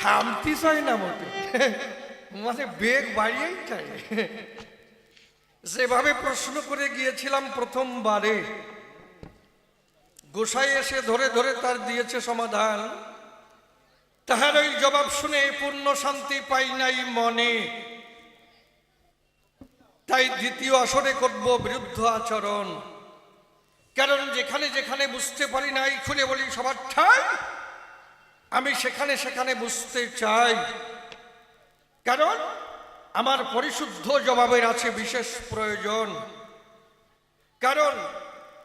থামতে চাই না মোটে মানে বেগ বাড়িয়েই চাই। যেভাবে প্রশ্ন করে গিয়েছিলাম প্রথমবারে, গোসাই এসে ধরে ধরে তার দিয়েছে সমাধান। তাহার ওই জবাব শুনে পূর্ণ শান্তি পাই নাই মনে। তাই দ্বিতীয় আসরে করব বিরুদ্ধ আচরণ। কারণ যেখানে যেখানে বুঝতে পারি নাই, খুলে বলি সবার ঠাই। আমি সেখানে সেখানে বুঝতে চাই। কারণ আমার পরিশুদ্ধ জবাবের আছে বিশেষ প্রয়োজন। কারণ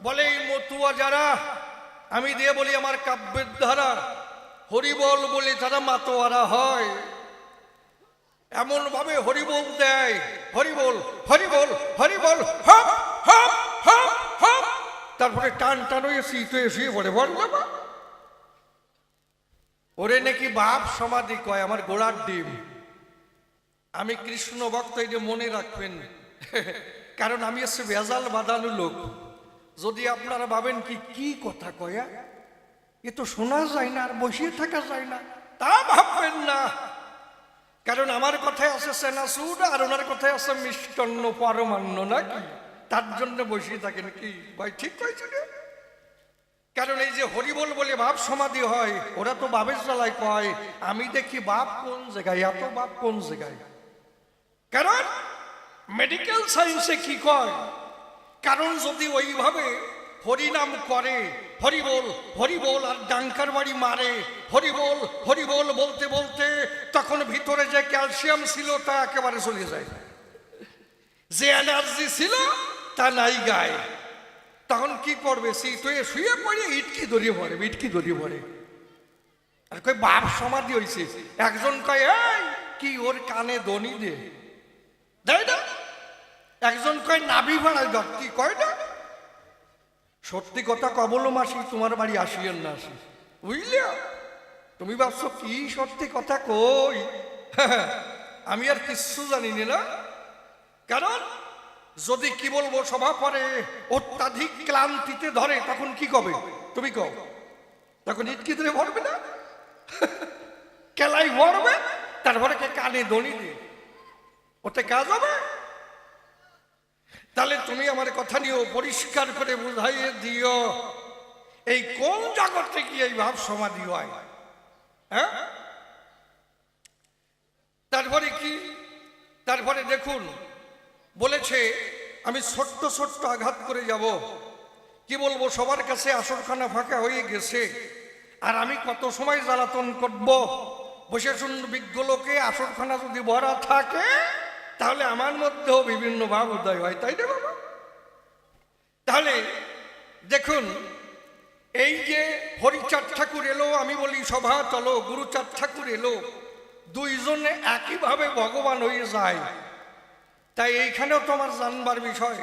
বলে মতুয়া যারা, আমি দিয়ে বলি আমার কাব্যের ধারা, হরিবল বলে তারা মাতোয়ারা হয়। এমন ভাবে হরিবল দেয়, হরিবল হরিবল হরিবল, হপ তারপরে টান টান শীত হয়ে শুয়ে পড়ে, বল বাবা ওরে নাকি বাপ সমাধি কয়, আমার গোড়ার ডিম। আমি কৃষ্ণ ভক্ত এটা মনে রাখবেন। কারণ আমি হচ্ছে ভেজাল বাঁধানো লোক। যদি আপনারা ভাবেন কি কি কথা কয়া? এ তো শোনা যায় না, আর বসিয়ে থাকা যায় না। তা ভাববেন না। কারণ আমার কথায় আছে সেনাসুর, আর ওনার কথায় আছে মিষ্টান্ন পরমান্ন নাকি? তার জন্য বসিয়ে থাকেন কি? ভাই, ঠিক কয়েছিল কারণ এই যে হরিবল বলে বাপ সমাধি হয়, ওরা তো বাপের জ্বালায় কয়, আমি দেখি বাপ কোন জায়গায়, এত বাপ কোন জায়গায়? কারণ মেডিকেল সায়েন্সে কি কয়? কারণ যদি ওইভাবে হরিনাম করে, হরিবোল হরিবোল আর ডাঙ্কার বাড়ি মারে, হরিবোল হরিবোল বলতে বলতে তখন ভিতরে যে ক্যালসিয়াম ছিল তা একেবারে চলে যায়। যে এনার্জি ছিল তা নাই গায়ে। তখন কি করবে? শীত হয়ে শুয়ে পড়ে, ইটকি দড়িয়ে পড়ে ইটকি দড়িয়ে পড়ে আর কই বাপ সমাধি হয়েছে একজন কয়, এই, কি ওর কানে দনি দে? না। একজন কয়, নাভি ভাড়ায় দর কি কয় না? সত্যি কথা কবল মাসি, তোমার বাড়ি আসিয়েন না আসি বুঝলে? তুমি ভাবছ, কি সত্যি কথা কই? আমি আর কিচ্ছু জানি না। কারণ যদি কি বলব, সভা পরে অত্যাধিক ক্লান্তিতে ধরে, তখন কি কবে? তুমি কও। তখন ইটকি ধরে ভরবে না? কেলাই ভরবে? তারপরে কে কানে দড়ি দিয়ে। ওতে কাজ হবে? তাহলে তুমি আমার কথা নিয়েও পরিষ্কার করে বুঝাইয়ে দিও। এই কোন জগতে কি এই ভাব সমাধি হয়? হ্যাঁ? তারপরে কি? তারপরে দেখুন বলেছে, আমি ছোট্ট ছোট্ট আঘাত করে যাব। কি বলব, সবার কাছে আসরখানা ফাঁকা হয়ে গেছে। আর আমি কত সময় জ্বালাতন করব? বসে শুন বিজ্ঞ লোকে, আসরখানা যদি ভরা থাকে, তাহলে আমার মধ্যেও বিভিন্ন ভাব উদয় হয়, তাই না তাহলে দেখুন, এই যে হরিচাঁদ ঠাকুর এলো, আমি বলি, সভা চলো, গুরুচাঁদ ঠাকুর এলো, দুইজনে একইভাবে ভগবান হয়ে যায়। তাই এইখানেও তোমার জানবার বিষয়।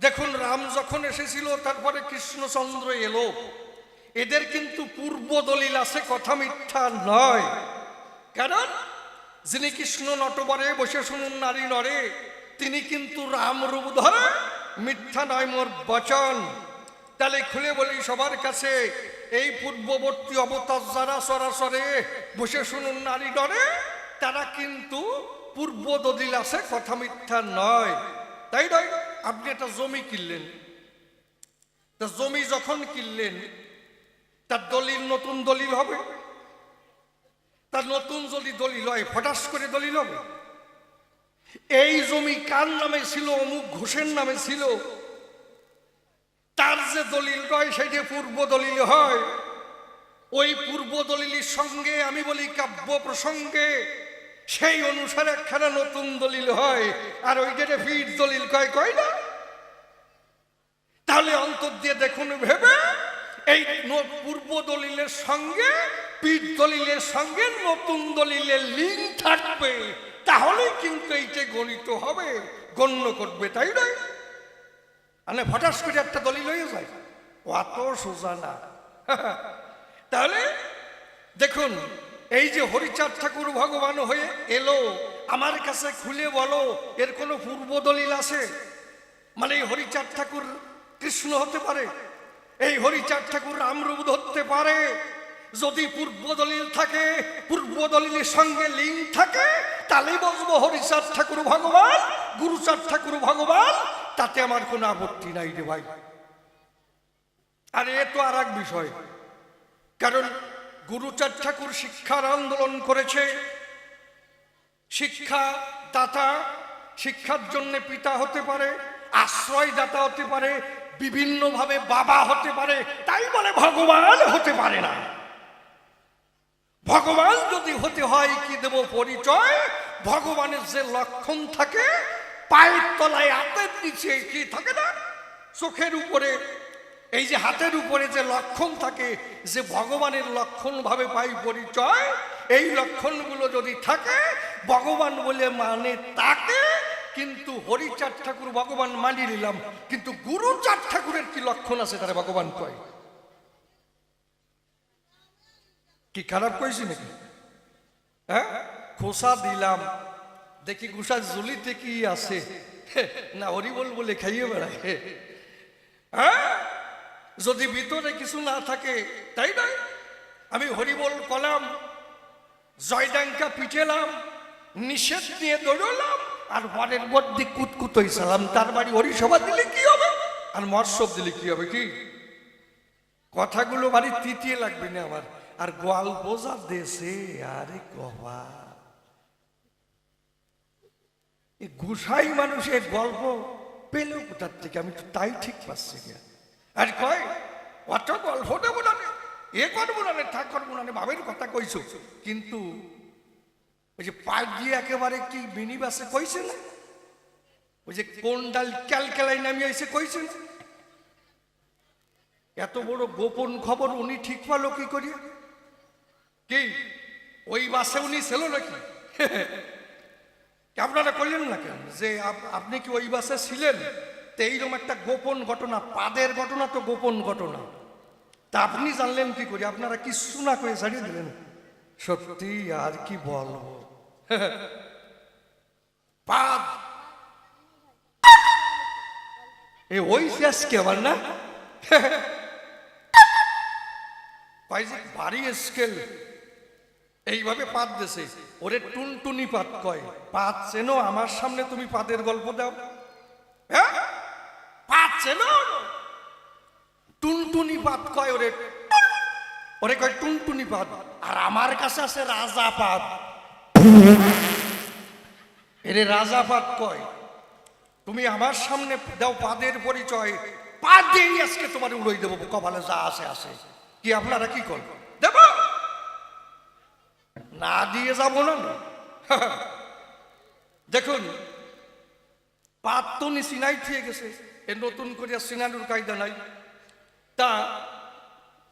দেখুন, রাম যখন এসেছিল, তারপরে কৃষ্ণচন্দ্র এলো। এদের কিন্তু পূর্ব দলিল আছে, কথা মিথ্যা নয়। কারণ যিনি কৃষ্ণ নটবরে বসে শুনুন, নারী নরে, তিনি কিন্তু রাম রূপ ধরে, মিথ্যা নয় মোর বচন। তাহলে খুলে বলি সবার কাছে, এই পূর্ববর্তী অবতার যারা সরাসরে বসে শুনুন, নারী নরে, তারা কিন্তু পূর্ব দলিল আছে কথা মিথ্যা নয়। তাই নয়, আপনি একটা জমি কিনলেন। তা জমি যখন কিনলেন, তার দলিল নতুন দলিল হবে। তার নতুন যদি দলিল হয় ফটাস করে দলিল হবে। এই জমি কার নামে ছিল, অমুক ঘোষের নামে ছিল? তার যে দলিল হয়, সেটি পূর্ব দলিল হয়। ওই পূর্ব দলিলের সঙ্গে আমি বলি কাব্য প্রসঙ্গে। সেই অনুসারে একখানা নতুন দলিল হয়, আর ওই যেটা ফিট দলিল কয় কয় না? তাহলে অন্তর দিয়ে দেখুন, ভেবে এই পূর্ব দলিলের সঙ্গে পীঠ দলিলের সঙ্গে নতুন দলিলের লিঙ্ক থাকবে। তাহলে কিন্তু এইটা গণিত হবে, গণ্য করবে, তাই নয়? মানে হঠাৎ করে একটা দলিল হয়ে যায়। অত সোজা না তাহলে দেখুন এই যে হরিচাঁদ ঠাকুর ভগবান হয়ে এলো, আমার কাছে খুলে বলো, এর কোনো পূর্ব দলিল আছে? মানে এই হরিচাঁদ ঠাকুর কৃষ্ণ হতে পারে? এই হরিচাঁদ ঠাকুর রামরূপ ধরতে পারে? যদি পূর্ব দলিল থাকে, পূর্ব দলিলের সঙ্গে লিঙ্ক থাকে, তাহলে বলব হরিচাঁদ ঠাকুর ভগবান, গুরুচাঁদ ঠাকুর ভগবান, তাতে আমার কোনো আপত্তি নাই রে ভাই। আর, এ তো আর এক বিষয়। কারণ গুরুচাঁদ ঠাকুর শিক্ষার আন্দোলন করেছে। শিক্ষা দাতা, শিক্ষার জন্য পিতা হতে পারে, আশ্রয় দাতা হতে পারে, বিভিন্নভাবে বাবা হতে পারে, তাই বলে ভগবান হতে পারে না। ভগবান যদি হতে হয়, কি দেব পরিচয়? ভগবানের যে লক্ষণ থাকে, পায়ের তলায় হাতের নিচে কি থাকে না? চোখের উপরে এই যে হাতের উপরে যে লক্ষণ থাকে, যে ভগবানের লক্ষণ ভাবে পাই পরিচয়, এই লক্ষণগুলো যদি থাকে, ভগবান বলে মানে তাকে, কিন্তু হরিচাঁদ ঠাকুর ভগবান মানি নিলাম, কিন্তু গুরুচাঁদ ঠাকুরের কি লক্ষণ আছে তারা ভগবান কয়? কি খারাপ কইছি নাকি? হ্যাঁ? খোসা দিলাম, দেখি গুসা জুলিতে কি আছে? না হরিবল বলে খাইয়ে বেড়ায়। হ্যাঁ? যদি ভিতরে কিছু না থাকে, তাই না আমি হরিবল কলাম, জয়ডাঙ্কা পিটেলাম, নিষেধ নিয়ে দৌড়লাম, আর বরের মধ্যে কুতকুত হইছিলাম তার বাড়ি হরিসভা দিলে কি হবে? আর মৎসব দিলে কি হবে কি? কথাগুলো বাড়ি তৃতীয় লাগবে না আমার। আর গোয়াল বোঝা দেশে, আরে কবা। গুসাই মানুষের গল্প পেলেও কোথার থেকে? আমি তাই ঠিক পাচ্ছি না। আর কয় অত গল্প দেবো না এ করব না তা করব না রে, ভাবের কথা কইছো। কিন্তু ওই যে পাইপ দিয়ে একেবারে কি মিনি বাসে কইছে না? ওই যে কোন ডাল ক্যালকেলাই নামিয়ে এসে কইছে না? এত বড় গোপন খবর উনি ঠিক পালো কি করি? কি? ওই বাসে উনি ছিল নাকি? আপনারা করলেন না কেন? যে আপ- আপনি কি ওই বাসে ছিলেন? তো এইরকম একটা গোপন ঘটনা, পাদের ঘটনা তো গোপন ঘটনা। তা আপনি জানলেন কি করে? আপনারা কিছু না করে ছাড়িয়ে দিলেন? সত্যি, আর কি বলব? পাদ! এ ওই শেষ কে আমার না? ভারী স্কেল এইভাবে পাত দেশে। ওরে টুনটুনি পাত কয়। পাত চেনো আমার সামনে তুমি পাদের গল্প দাও। হ্যাঁ? পাত চেনো টুনটুনি পাত কয় ওরে ওরে কয় টুনটুনি পাত আর আমার কাছে আছে রাজা পাত এরে রাজা পাত কয়, তুমি আমার সামনে দাও পাদের পরিচয়। পা দিয়েই আজকে তোমার উড়ই দেবো, কপালে যা আসে আসে কি আপনারা কি করব দেব। না দিয়ে যাব না। দেখুন পাত তো নি সিনাই থেকে গেছে। এ নতুন করিয়া সিনানুর কায়দা নাই। তা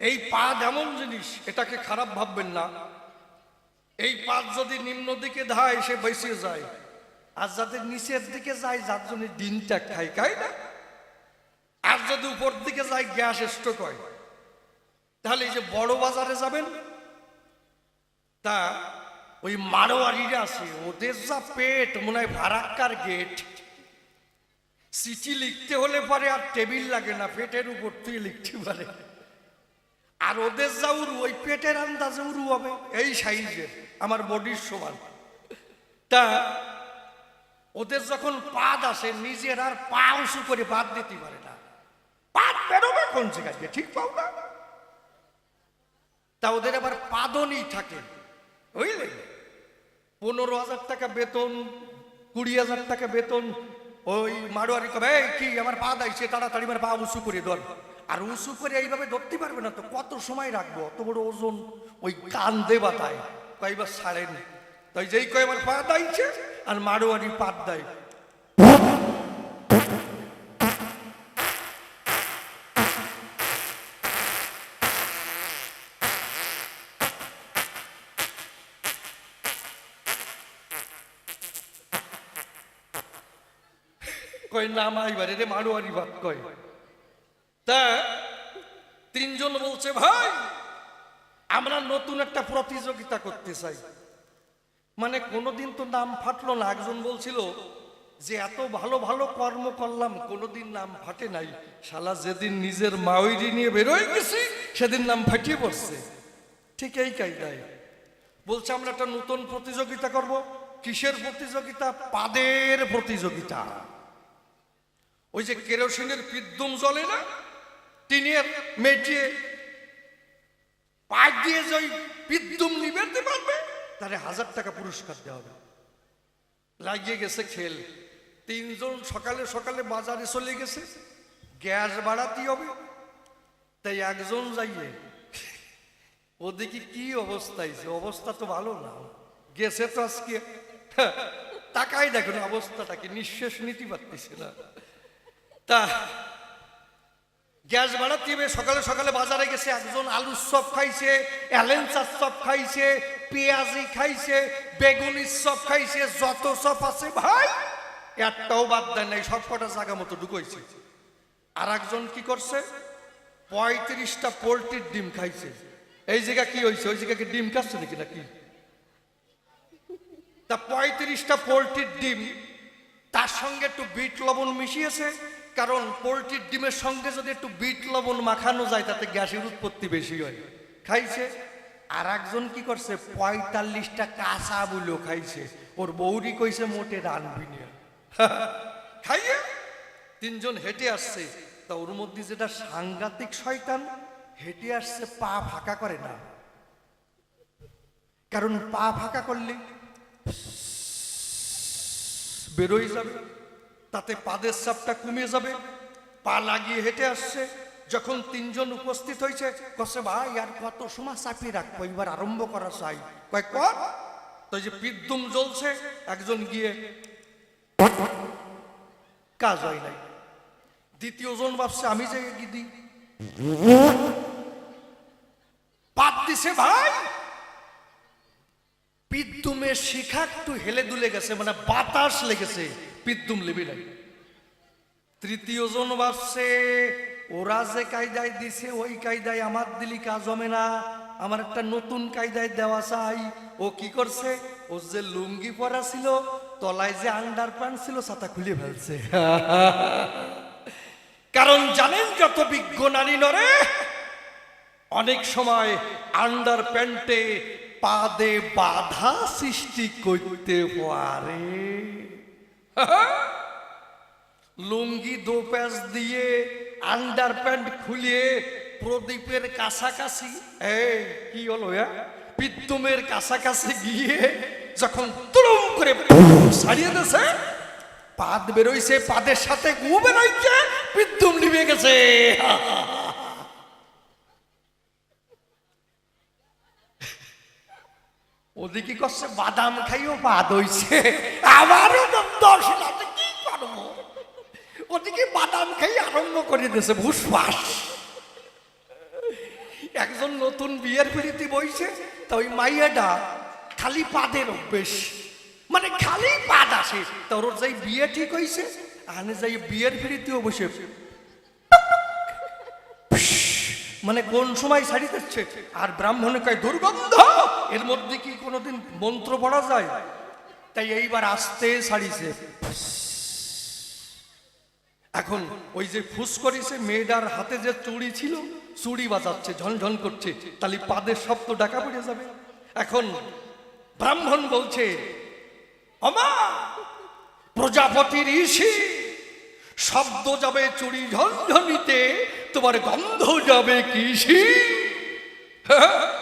এই পাদ এমন জিনিস, এটাকে খারাপ ভাববেন না। এই পাত যদি নিম্ন দিকে ধায়, সে বেঁচে যায়। আর যাদের নিচের দিকে যায়, যার জন্য দিনটা খায় খায় না। আর যদি উপর দিকে যায়, গ্যাস স্ট্রোক হয়। তাহলে এই যে বড় বাজারে যাবেন, তা ওই মারোয়ারিরা আছে, ওদের যা পেট, মনে হয় ফারাক্কার গেট। চিঠি লিখতে হলে পরে আর টেবিল লাগে না, পেটের উপর তুই লিখতে পারে। আর ওদের যা উরু, ওই পেটের আন্দাজে উরু হবে, এই সাইজের, আমার বডির সমান। তা ওদের যখন পাদ আসে, নিজের আর পা উঁচু করে বাদ দিতে পারে না। পাদ বেরোবে কোন জায়গায় ঠিক পাও না। তা ওদের আবার পাদনই থাকে, বুঝলে? পনেরো হাজার টাকা বেতন, কুড়ি হাজার টাকা বেতন ওই মারোয়ারি কবে? "এই, কি আমার পা দাইছে তাড়াতাড়ি আমার পা উঁচু করে ধর। আর উঁচু করে এইভাবে ধরতে পারবে না তো কত সময় রাখব? অত বড় ওজন ওই কান দেবা তাই। কয়েকবার ছাড়েনি। তাই যেই কয় আমার পা দাইছে আর মারোয়ারি পাত দেয় কয় নাম আইবারে রে মারোয়ারি ভাত তা তিনজন বলছে, ভাই, আমরা নতুন একটা প্রতিযোগিতা করতে চাই। মানে কোনোদিন তো নাম ফাটলো না। একজন বলছিল যে, এত ভালো ভালো কর্ম করলাম, কোনোদিন নাম ফাটে নাই। শালা যেদিন নিজের মাওইরি নিয়ে বেরোয় গেছি, সেদিন নাম ফাটিয়ে পড়ছে। ঠিক এই কায়দায় বলছে, আমরা একটা নতুন প্রতিযোগিতা করব। কিসের প্রতিযোগিতা? পাদের প্রতিযোগিতা। ওই যে কেরোসিনের বিদ্যুম জ্বলে না? টিনের মেটিয়ে পাইপ দিয়ে যে ওই বিদ্যুম নিবেতে পারবে তাহলে হাজার টাকা পুরস্কার দেওয়া হবে। লাগিয়ে গেছে খেল। তিনজন সকালে সকালে বাজারে চলে গেছে। গ্যাস বাড়াতে হবে। তাই একজন যাইয়ে, ওদিকে কি অবস্থা? হয়েছে অবস্থা তো ভালো না। গেছে তো আজকে। তাকাই দেখুন অবস্থাটা কি, নিঃশ্বাস নিতে পারতেছে না। তা, গ্যাস বাড়াতে হবে, সকালে সকালে বাজারে গেছে, একজন আলুর চপ খাইছে অ্যালেন্সার চপ খাইছে, পেঁয়াজি খাইছে বেগুনির চপ খাইছে, যত চপ আছে ভাই, একটাও বাদ দেয় নাই, সব কটা জায়গা মতো ঢুকাইছে। আর একজন কি করছে? পঁয়ত্রিশটা পোলট্রির ডিম খাইছে। এই জায়গা কি হয়েছে ওই জায়গা কি ডিম খাচ্ছে নাকি নাকি? তা পঁয়ত্রিশটা পোলট্রির ডিম, তার সঙ্গে একটু বিট লবণ মিশিয়েছে কারণ পোলট্রির ডিমের সঙ্গে যদি একটু বিট লবণ মাখানো যায়, তাতে গ্যাসের উৎপত্তি বেশি হয়। খাইছে। আর একজন কি করছে? পঁয়তাল্লিশটা কাঁচা বুলো খাইছে। ওর বৌরি কইছে, মোটে রানবি খাইয়ে তিনজন হেঁটে আসছে। তা ওর মধ্যে যেটা সাংঘাতিক শয়তান, হেঁটে আসছে, পা ফাঁকা করে না। কারণ পা ফাঁকা করলে বেরোই যাবে। তাতে পাদের চাপটা কমে যাবে। পা লাগিয়ে হেঁটে আসছে। যখন তিনজন উপস্থিত হয়েছে, কসে, ভাই, আর কত সময় চাপিয়ে রাখব? এবার আরম্ভ করা চাই। কয়, কর। তো যে বিদ্যুম জ্বলছে, একজন গিয়ে, কাজ হয় নাই। দ্বিতীয় জন ভাবছে, আমি যে গিদি পাত দিছে, ভাই! বিদ্যুমের শিখা একটু হেলে দুলে গেছে মানে বাতাস লেগেছে। বিদ্যুম লেবে নাই। তৃতীয় জন ভাবছে, ওরা যে কায়দায় দিছে, ওই কায়দায় আমার দিলি কাজ হবে না, আমার একটা নতুন কায়দায় দেওয়া চাই। ও কি করছে? ও যে লুঙ্গি পরা ছিল, তলায় যে আন্ডার প্যান্ট ছিল, ছাতা খুলে ফেলছে। কারণ জানেন যত বিজ্ঞ নারী নরে, অনেক সময় আন্ডার প্যান্টে পাদে বাধা সৃষ্টি করতে পারে। লুঙ্গি দো প্যাচ দিয়ে আন্ডার প্যান্ট খুলিয়ে প্রদীপের কাছাকাছি কি হলো পিত্তুমের কাছাকাছি গিয়ে যখন তুলুম করে সারিয়ে দিয়েছে, পাদ বেরোইছে, পাদের সাথে গু বেরোইছে বিদ্যুম নিভে গেছে। ওদিকে করছে বাদাম খাইও, বাদ হইছে। আমারও তো দশ রাতে কি করব? ওদিকে বাদাম খাই আরম্ভ করে দিয়েছে ভুসফাস একজন নতুন বিয়ের পিড়িতে বইছে, তা ওই মাইয়াটা খালি পাদের অভ্যেস। মানে খালি পাদ আসে তোর যাই বিয়ে ঠিক হইছে, আনে যাই বিয়ের পিড়িতেও বসে মানে কোন সময় শাড়ি দিচ্ছে? আর ব্রাহ্মণে কয় দুর্গন্ধ? এর মধ্যে কি কোনোদিন মন্ত্র পড়া যায়? তাই এইবার আসতে ছাড়িছে এখন ওই যে ফুস করেছে মেয়েটার হাতে যে চুড়ি ছিল, চুড়ি বাজাচ্ছে, ঝনঝন করছে, তাহলে পাদের শব্দ ডাকা পড়ে যাবে। এখন ব্রাহ্মণ বলছে, অমা, প্রজাপতির ঋষি শব্দ যাবে চুড়ি ঝনঝনিতে তোমার গন্ধ যাবে কৃষি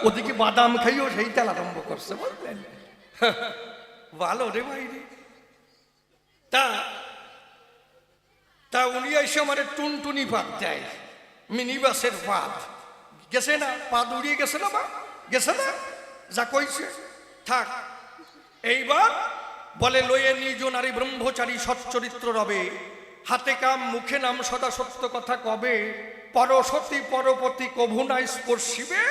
ওদিকে বাদাম খাইও, সেই তেল আরম্ভ করছে, বুঝলেন? ভালো রে ভাই রে। তা তা উনি এসে আমার টুনটুনি পাত দেয় মিনি বাসের পাত গেছে না? পাত উড়িয়ে গেছে না বা গেছে না? যা কইছে, থাক। এইবার বলে, লয়ে নিজ নারী ব্রহ্মচারী সচ্চরিত্র রবে। হাতে কাম, মুখে নাম সদা সত্য কথা কবে? পরসতী পরপতি কভু নাই স্পর্শিবে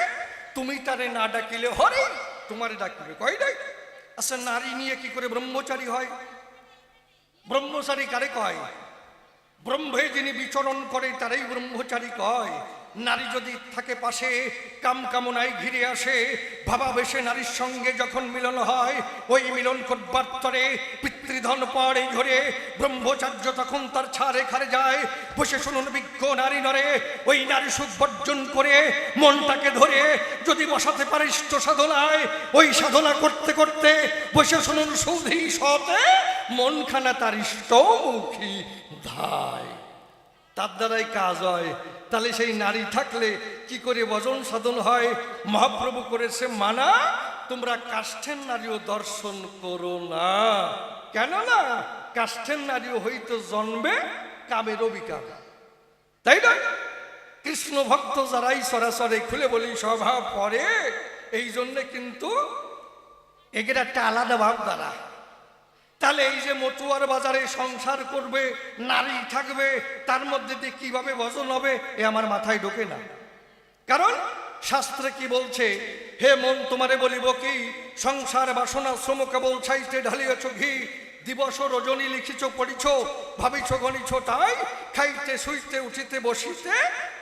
তুমি তারে না ডাকিলে হরে, তোমারে ডাকিবে কই নাই? আচ্ছা নারী নিয়ে কি করে ব্রহ্মচারী হয়? ব্রহ্মচারী কারে কয়? ব্রহ্মে যিনি বিচরণ করে, তারাই ব্রহ্মচারী কয়। নারী যদি থাকে পাশে, কাম কামনায় ঘিরে আসে। ভাবাবেশে নারীর সঙ্গে যখন মিলন হয়, ওই মিলন করবার পিতৃ পিতৃধন পড়ে ধরে ব্রহ্মচার্য তখন তার ছাড়ে খারে যায়। বসে শুনুন বিজ্ঞ নারী নরে, ওই নারী সুখ বর্জন করে, মনটাকে ধরে, যদি বসাতে পারে ইষ্ট সাধনায়, ওই সাধনা করতে করতে বসে শুনুন সৌধি সতে, মনখানা তার ইষ্টমুখী ধায়। তার দ্বারাই কাজ হয়। তাহলে সেই নারী থাকলে কি করে বজন সাধন হয়? মহাপ্রভু করেছে মানা তোমরা কাষ্ঠের নারীও দর্শন করো না। কেন না কাষ্ঠের নারীও হইতো জন্মে কামের অবিকার তাই না? কৃষ্ণ ভক্ত যারাই সরাসরি খুলে বলি স্বভাব পরে এই জন্যে কিন্তু এগের একটা আলাদা ভাব দ্বারা। তাহলে এই যে মতুয়ার বাজারে সংসার করবে, নারী থাকবে, তার মধ্যে দিয়ে কীভাবে ভজন হবে, এ আমার মাথায় ঢোকে না। কারণ শাস্ত্রে কি বলছে হে মন তোমারে বলিব কি? সংসার বাসনা শ্রম কেবল ছাইতে ঢালিয়েছ ঘি। দিবস রজনী লিখিছ, পড়িছ, ভাবিছ, গণিছ, তাই খাইতে, শুইতে, উঠিতে, বসিতে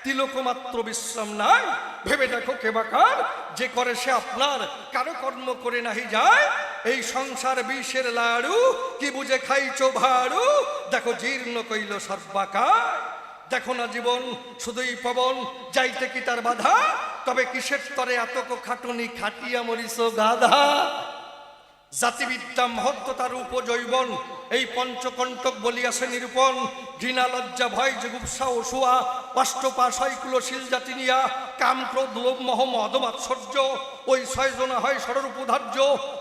তিলক মাত্র বিশ্রাম নাই। ভেবে দেখো কে বাকার যে করে সে আপনার, কারও কর্ম করে নাহি যায়। এই সংসার বিষের লাড়ু, কি বুঝে খাইছো ভাড়ু? দেখো জীর্ণ কইল সর্বাকার। দেখো না জীবন, শুধুই পবন, যাইতে কি তার বাধা? তবে কিসের তরে এত খাটুনি খাটিয়া মরিস গাধা? জাতিবিদ্যা মহত্বতার উপজৈবন। এই পঞ্চকণ্টক বলিয়াছে নিরূপণ। ঘৃণা, লজ্জা, ভয় জগুৎসা অসুয়া অষ্টপা শৈকুল শিল জাতি নিয়া কাম, ক্রোধ, লোভ, মহ, মদ, মাৎসর্য, ওই ছয়জনা হয় ষড়রূপ ধার্য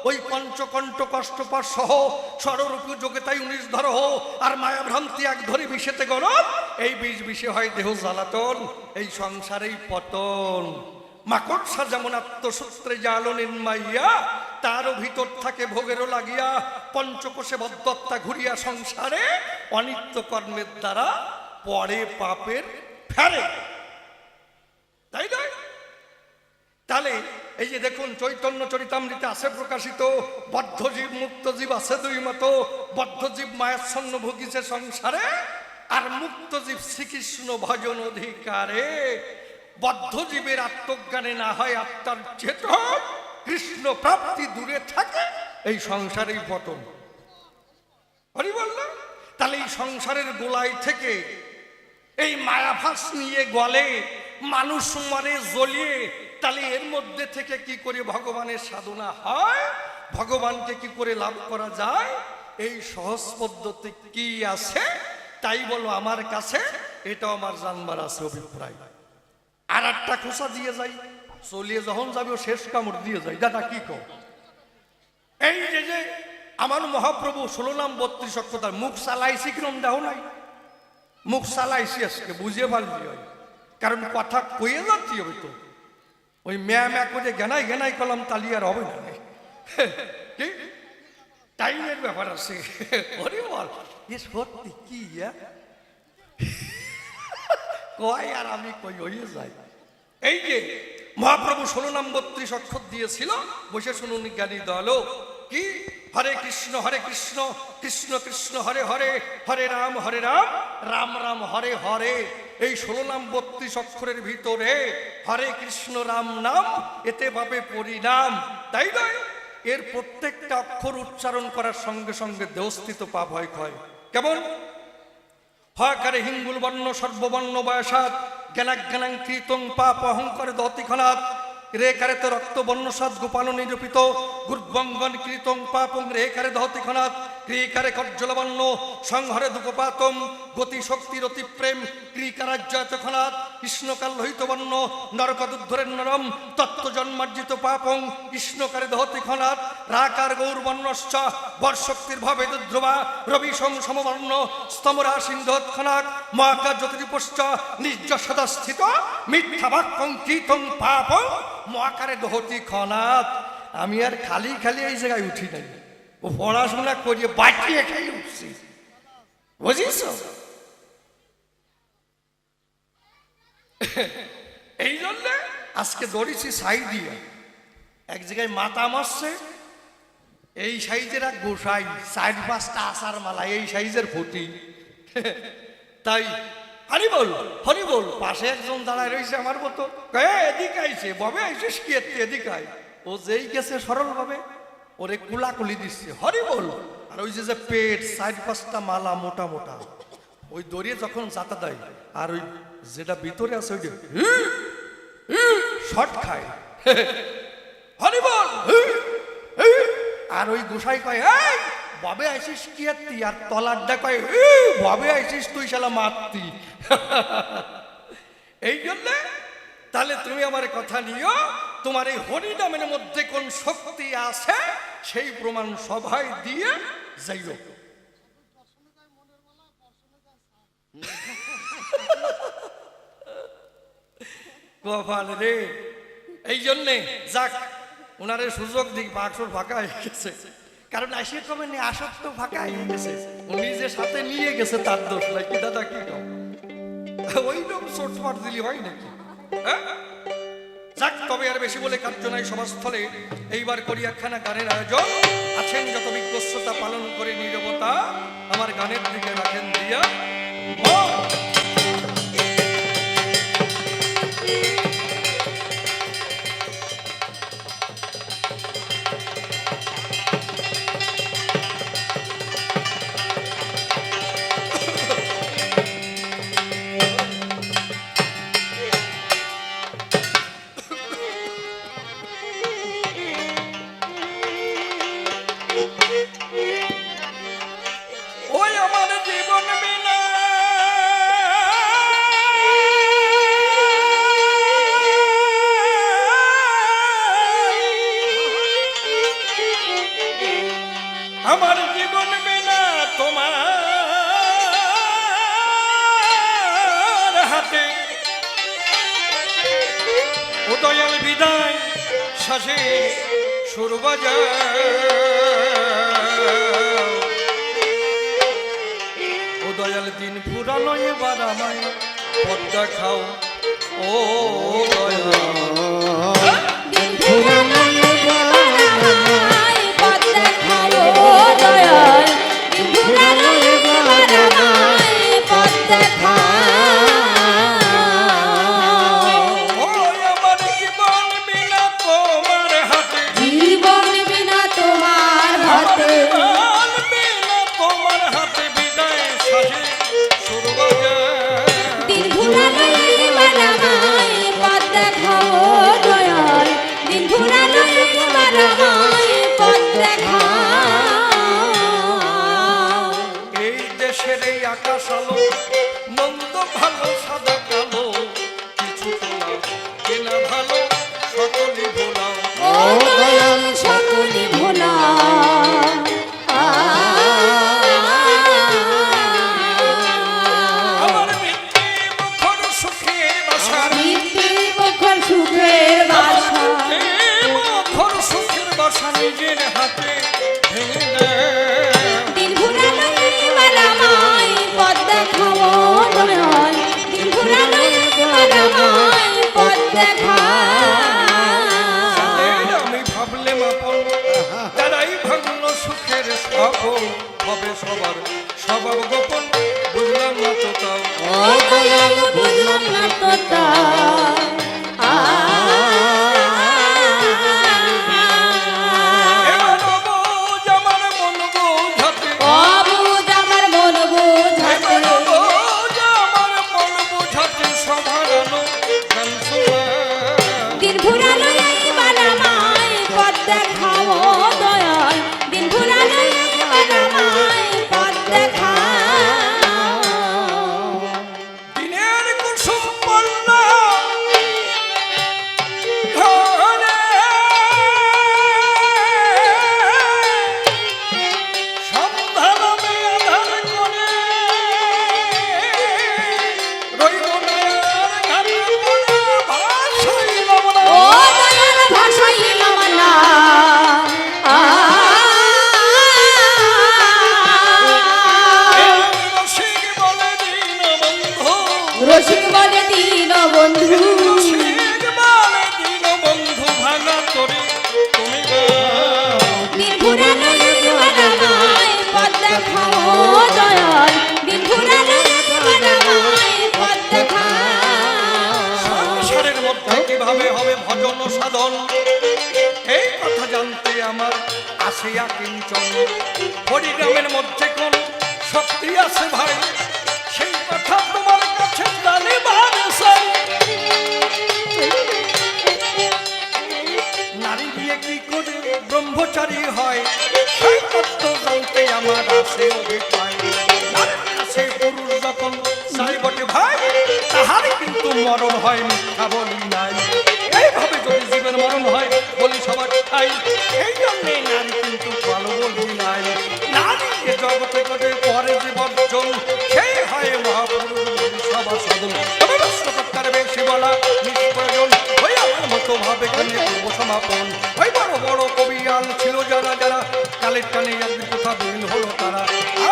ওই পঞ্চকণ্টক অষ্টপা সহ ষড়রূপ যোগে তাই উনিশ ধরহ আর মায়া ভ্রান্তি এক ধরে বিষেতে গরম। এই বিষ বিষে হয় দেহ জ্বালাতন। এই সংসারেই পতন। মাকড়সা যেমন আত্মসূত্রে জালো নির্মাইয়া তারও ভিতর থাকে ভোগেরও লাগিয়া পঞ্চকোষে বদ্ধত্তা ঘুরিয়া সংসারে অনিত্য কর্মের দ্বারা পরে পাপের ফেরে। তাই নয় তাহলে এই যে দেখুন চৈতন্য চরিতামৃতে আছে প্রকাশিত, বদ্ধজীব মুক্তজীব আছে দুই মতো, বদ্ধজীব মায়ের মায়াচ্ছন্ন ভুগিছে সংসারে আর মুক্তজীব শ্রীকৃষ্ণ ভজন অধিকারে। বদ্ধজীবের আত্মজ্ঞানে না হয় আত্মার চেতন কৃষ্ণ প্রাপ্তি দূরে থাকে, এই সংসারেই পতন। হরি বললাম তাহলে এই সংসারের গোলাই থেকে এই মায়াভাস নিয়ে গলে, মানুষ মরে জ্বলিয়ে, তাহলে এর মধ্যে থেকে কি করে ভগবানের সাধনা হয়? ভগবানকে কি করে লাভ করা যায়? এই সহজ পদ্ধতি কি আছে? তাই বলো আমার কাছে এটা আমার জানবার আছে অভিপ্রায়। আর একটা খোসা দিয়ে যাই। চলিয়ে যখন যাবে ও শেষ কামড় দিয়ে যায়। দাদা কি কো এই যে যে আমার মহাপ্রভু ষোলো নাম বত্রিশ অক্ষতার মুখ চালাইছি কিরম দেহ নাই? মুখ চালাইছি আজকে বুঝে পারলি হয়। কারণ কথা কয়ে যাচ্ছি ওই তো ওই ম্যা ম্যা করে গেনাই গেনাই কলাম তালি আর হবে না। কি? টাইমের ব্যাপার আছে। ওরে বল। এ সত্যি কি? কয় আর আমি কই হয়ে যাই এই যে মহাপ্রভু ষোলো নাম বত্রিশ অক্ষর দিয়েছিল। বসে শুনুন জ্ঞানী দল কি? হরে কৃষ্ণ হরে কৃষ্ণ কৃষ্ণ কৃষ্ণ, হরে হরে হরে রাম হরে রাম রাম রাম, হরে হরে। এই ষোলো নাম বত্রিশ অক্ষরের ভিতরে হরে কৃষ্ণ, রাম, নাম, এতে পাবে পরিণাম। তাই নয়, এর প্রত্যেকটা অক্ষর উচ্চারণ করার সঙ্গে সঙ্গে দেহস্থিত পাপ হয় ক্ষয়। কেমন? হকারে হিঙ্গুল বর্ণ, সর্ববর্ণ বয়সাত জ্ঞানাজ্ঞানাং কীর্তং পাপ রক্ত বন্যসাদ গোপাল নিরূপিত। গুর্বঙ্গন কৃতং পাপং রেকারে দহতিখনাত ক্রিকারে কজ্জলবর্ণ সংহরে দুপপাতম গতি শক্তির অতি প্রেম ক্রিকারাজ্যতখনাত কৃষ্ণকাল লোহিত বর্ণ নরকদুদ্ধরের নরম তত্ত্ব জন্মার্জিত পাপং, কৃষ্ণকারে দহতি দহতিখনাত রাকার গৌরবর্ণশ্চ বর্ষক্তির ভবে ধ্রুবা রবি সম সমবর্ণ স্তমরা সিন্ধৎখনাক মহাকাশ জ্যোতিপশ্চ নিজ সদা স্থিত মিথ্যা বাক্যং কীতং পাপং, মহাকারে দহতি খনাত আমি আর খালি খালি এই জায়গায় উঠি নাই। ও পড়াশোনা করিয়ে বাঁচিয়ে খাই উঠছি। বুঝিস এই জন্য আজকে দৌড়েছি সাই দিয়ে। এক জায়গায় মাথা মারছে, এই সাইজের এক গোসাই, চার পাঁচটা আসার মালা, এই সাইজের ফুটি। তাই হরি বল হরি বল, পাশে একজন দাঁড়ায় রয়েছে আমার মতো। এদিকে আইছে, ববে আইসিস কি এদিকে আয়? ও যেই গেছে সরল ভাবে। ওরে কুলাকুলি দিচ্ছে হরি বল। আর ওই যে যে পেট সাইড পাঁচটা মালা মোটা মোটা। ওই দড়িয়ে যখন যাতা দেয় আর ওই যেটা ভিতরে আছে ওই শর্ট খায়। হরি বল আর ওই গোসাই কয় এই ববে আইসিস কি আত্তি আর তলারটা কয় "এই, ববে আইসিস তুই শালা মারতি এই জন্যে তাহলে তুমি আমার কথা নিও তোমার এই হরিনামের মধ্যে কোন শক্তি আছে? সেই প্রমাণ সভায় দিয়ে যাইও। কপাল রে, এই জন্যে যাক ওনারে সুযোগ দিক, বাক্সর ফাঁকা হয়ে গেছে। কারণ আসিয়ে কমে নি, আসক্ত ফাঁকা হয়ে গেছে। উনি যে সাথে নিয়ে গেছে, তার দোষ নাই। দাদা, কি ওই রকম চোট দিলি হয় নাকি? হ্যাঁ? যাক, তবে আর বেশি বলে কার্য নাই সমাজস্থলে। এইবার করি একখানা গানের আয়োজন। আছেন যত বিজ্ঞস্বতা পালন করে নিরবতা, আমার গানের দিকে রাখেন দিয়া। আমার হাতে আছে ভাই সমাপন ওই বড় বড় কবি আল ছিল যারা যারা। কালের টানে একদিন কোথা দিন হলো তারা।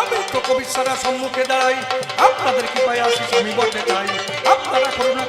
আমি তো কবি সারা সম্মুখে দাঁড়াই। আপনাদের কি পায় আসিস আমি বলতে চাই। আপনারা করুণা